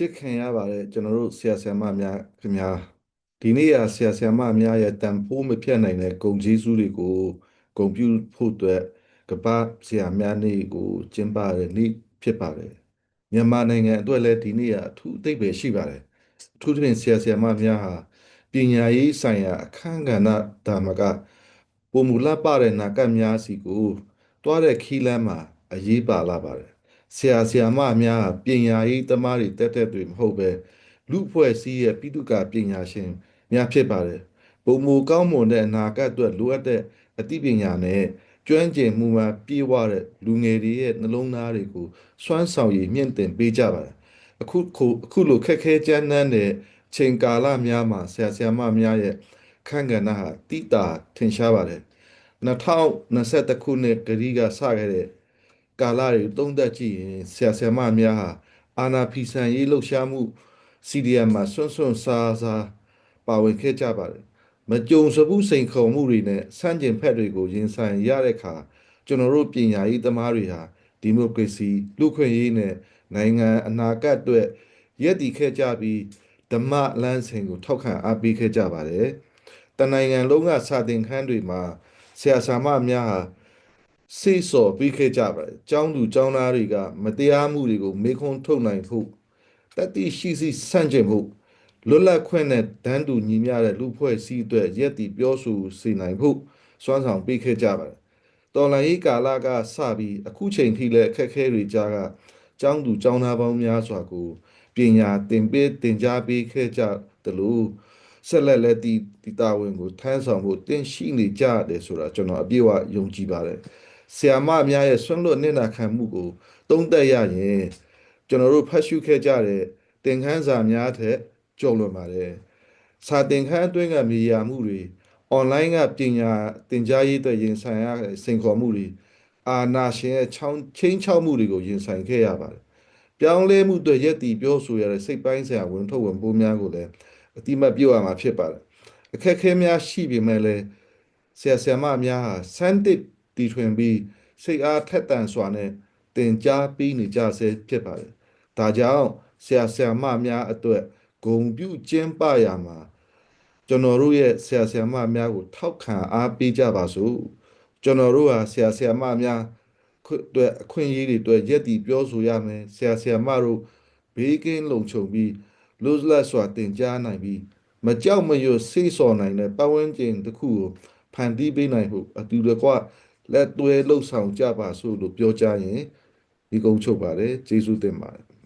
ချစ်ခင်ရပါတယ်ကျွန်တော်တို့ဆရာဆရာမများခင်ဗျာဒီနေ့ရာဆရာဆရာမများရဲ့တန်ဖိုးမဖြတ်နိုင်တဲ့ဂုဏ်ကျေးဇူးတွေကိုဂုဏ်ပြုဖို့အတွက်ကပ္ပဆရာများနေ့ကိုကျင်းပတဲ့နေ့ဖြစ်ပါတယ်မြန်မာနိုင်ငံအတွက်လည်းဒီနေ့ကအထူးအသိပ္ပယ်ရှိပါတယ်အထူးသဖြင့်ဆရာဆရာမများဟာပညာရေးဆိုင်ရာအခမ်းကဏ္ဍဒါမကပုံမူလပတဲ့နာကများစီကိုတွားတဲ့ခီးလမ်းမှာအရေးပါလာပါတယ် ဆရာဆရာမများဟာပညာရေးသမားတွေတက်တက်တွေမဟုတ်ပဲလူဖွဲ့စည်းရဲ့ပိတုကပညာရှင်များဖြစ်ပါတယ်ပုံမူကောင်းမွန်တဲ့အနာဂတ်အတွက်လိုအပ်တဲ့အသိပညာနဲ့ကျွမ်းကျင်မှုမှာပြေဝတဲ့လူငယ်တွေရဲ့နှလုံးသားတွေကိုစွမ်းဆောင်ရည်မြင့်တင်ပေးကြပါတယ်အခုခုအခုလိုခက်ခဲကြမ်းတမ်းတဲ့ချိန်ကာလများမှာဆရာဆရာမများရဲ့ခန့်ကဏ္ဍဟာတိတာထင်ရှားပါတယ်2021ခုနှစ်ကလေးကစခဲ့တဲ့ ကာလတွေသုံးသက်ကြည့်ရင်ဆရာဆရာမများဟာအာနာဖီဆန်ရေးလှုပ်ရှားမှု CDM မှာဆွန့်ဆွန့်စားစားပါဝင်ခဲ့ကြပါတယ်မကြုံစဘူးစိန်ခေါ်မှုတွေနဲ့စန့်ကျင်ဖက်တွေကိုရင်ဆိုင်ရတဲ့အခါကျွန်တော်တို့ပညာရေးသမားတွေဟာဒီမိုကရေစီလူခွင့်ရေးနဲ့နိုင်ငံအနာဂတ်အတွက်ရည်တည်ခဲ့ကြပြီးဓမ္မလမ်းစဉ်ကိုထောက်ခံအားပေးခဲ့ကြပါတယ်တနိုင်ငံလုံးကစာသင်ခန်းတွေမှာဆရာဆရာမများဟာ စိတ်စော်ပြီးခဲ့ကြပါတယ်။ကျောင်းသူကျောင်းသားတွေကမတရားမှုတွေကိုမေခွန်းထုတ်နိုင်ဖို့တတိရှိစီဆန့်ကျင်ဖို့လွတ်လပ်ခွင့်နဲ့ဒန်းတူညီမျှတဲ့လူဖွဲ့စည်းအတွက်ရက်တီပြောဆိုစေနိုင်ဖို့စွမ်းဆောင်ပေးခဲ့ကြပါတယ်။တော်လန်ရေးကာလကစပြီးအခုချိန်ထိလည်းအခက်အခဲတွေကြားကကျောင်းသူကျောင်းသားပေါင်းများစွာကိုပညာသင်ပေးသင်ကြားပေးခဲ့ကြတယ်လို့ဆက်လက်လက်တီတီတာဝန်ကိုထမ်းဆောင်ဖို့တင်ရှိနေကြတယ်ဆိုတာကျွန်တော်အပြည့်အဝယုံကြည်ပါတယ်။ ဆီယာမများရဲ့ဆွန့်လွတ်နေနာခံမှုကိုတုံးသက်ရရင်ကျွန်တော်တို့ဖတ်ရှုခဲ့ကြတဲ့သင်ခန်းစာများထက်ကျော်လွန်ပါတယ်စာသင်ခန်းအတွင်းကမြေယာမှုတွေအွန်လိုင်းကပညာသင်ကြားရေးအတွက်ရင်ဆိုင်ရတဲ့စိန်ခေါ်မှုတွေအာနာရှင်ရဲ့ချောင်းချင်းချောက်မှုတွေကိုရင်ဆိုင်ခဲ့ရပါတယ်ပြောင်းလဲမှုအတွက်ရည်တည်ပြောဆိုရတဲ့စိတ်ပိုင်းဆိုင်ရာဝန်ထုတ်ဝန်ပိုးများကိုလည်းအတိမတ်ပြောရမှာဖြစ်ပါတယ်အခက်အခဲများရှိပေမဲ့လည်းဆရာဆရာမများဟာစမ်းတစ် တီထွင်ပြီးစိတ်အားထက်သန်စွာနဲ့တင် जा ပြီးနေကြဆဲဖြစ်ပါတယ်။ဒါကြောင့်ဆရာဆရာမများအတွက်ဂုံပြုကျင်းပရမှာကျွန်တော်တို့ရဲ့ဆရာဆရာမများကို ထောက်ခံအားပေးကြပါစို့ကျွန်တော်တို့ဟာဆရာဆရာမများအတွက်အခွင့်အရေးတွေအတွက်ရည်တည်ပြောဆိုရမယ်ဆရာဆရာမတို့ဘေးကင်းလုံခြုံပြီးလွတ်လပ်စွာတင် जा နိုင်ပြီးမကြောက်မရွံ့စိတ်စော်နိုင်တဲ့ပတ်ဝန်းကျင်တစ်ခုကိုဖန်တီးပေးနိုင်ဖို့အတူတကွ လက်တွဲလှုပ်ဆောင်ကြပါစို့လို့ပြောကြရင်ဒီကုန်းချုပ်ပါတယ်ကျေးဇူးတင်ပါတယ်